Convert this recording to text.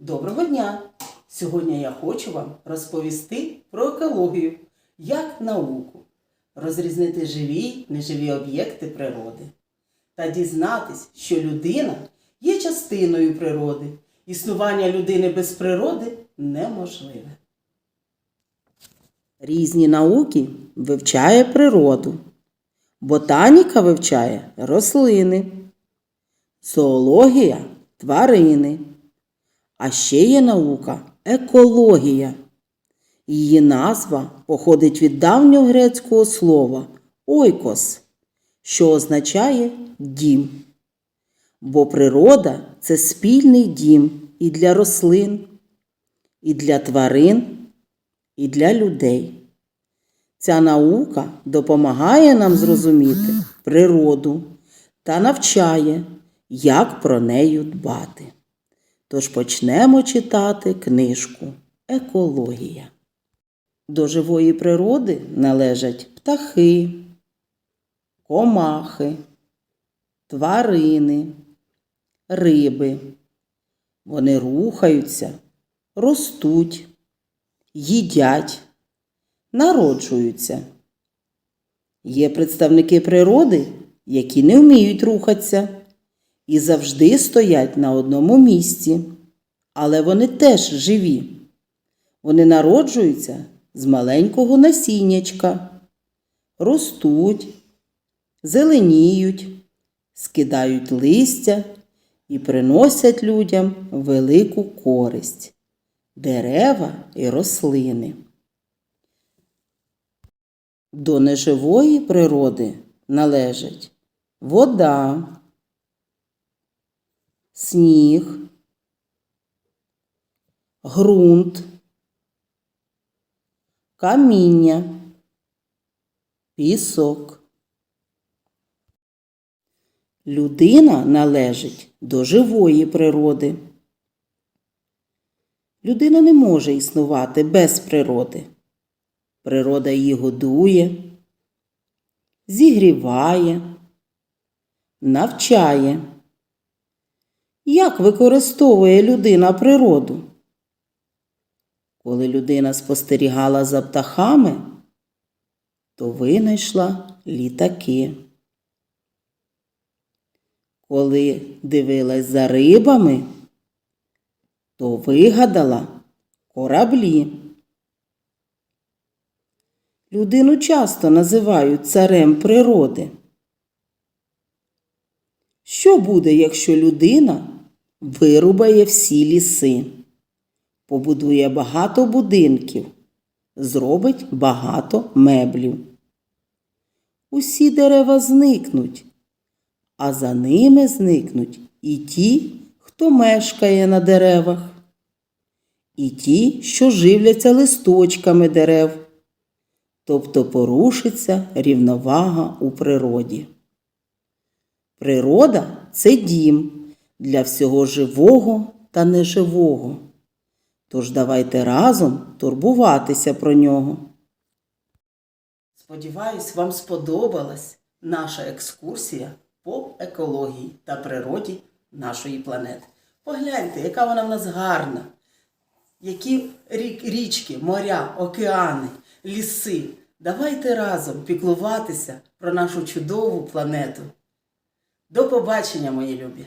Доброго дня! Сьогодні я хочу вам розповісти про екологію як науку, розрізнити живі й неживі об'єкти природи та дізнатись, що людина є частиною природи. Існування людини без природи неможливе. Різні науки вивчає природу. Ботаніка вивчає рослини, зоологія тварини. А ще є наука екологія. Її назва походить від давньогрецького слова ойкос, що означає дім. Бо природа це спільний дім і для рослин, і для тварин, і для людей. Ця наука допомагає нам зрозуміти природу та навчає, як про неї дбати. Тож почнемо читати книжку Екологія. До живої природи належать птахи, комахи, тварини, риби. Вони рухаються, ростуть, їдять, народжуються. Є представники природи, які не вміють рухатися і завжди стоять на одному місці, але вони теж живі. Вони народжуються з маленького насіннячка, ростуть, зеленіють, скидають листя і приносять людям велику користь дерева і рослини. До неживої природи належать вода, сніг, ґрунт, каміння, пісок. Людина належить до живої природи. Людина не може існувати без природи. Природа її годує, зігріває, навчає. Як використовує людина природу? Коли людина спостерігала за птахами, то винайшла літаки. Коли дивилась за рибами, то вигадала кораблі. Людину часто називають царем природи. Що буде, якщо людина вирубає всі ліси, побудує багато будинків, зробить багато меблів? Усі дерева зникнуть, а за ними зникнуть і ті, хто мешкає на деревах, і ті, що живляться листочками дерев, тобто порушиться рівновага у природі. Природа це дім для всього живого та неживого. Тож давайте разом турбуватися про нього. Сподіваюсь, вам сподобалась наша екскурсія по екології та природі нашої планети. Погляньте, яка вона в нас гарна. Які річки, моря, океани, ліси. Давайте разом піклуватися про нашу чудову планету. До побачення, мої любі!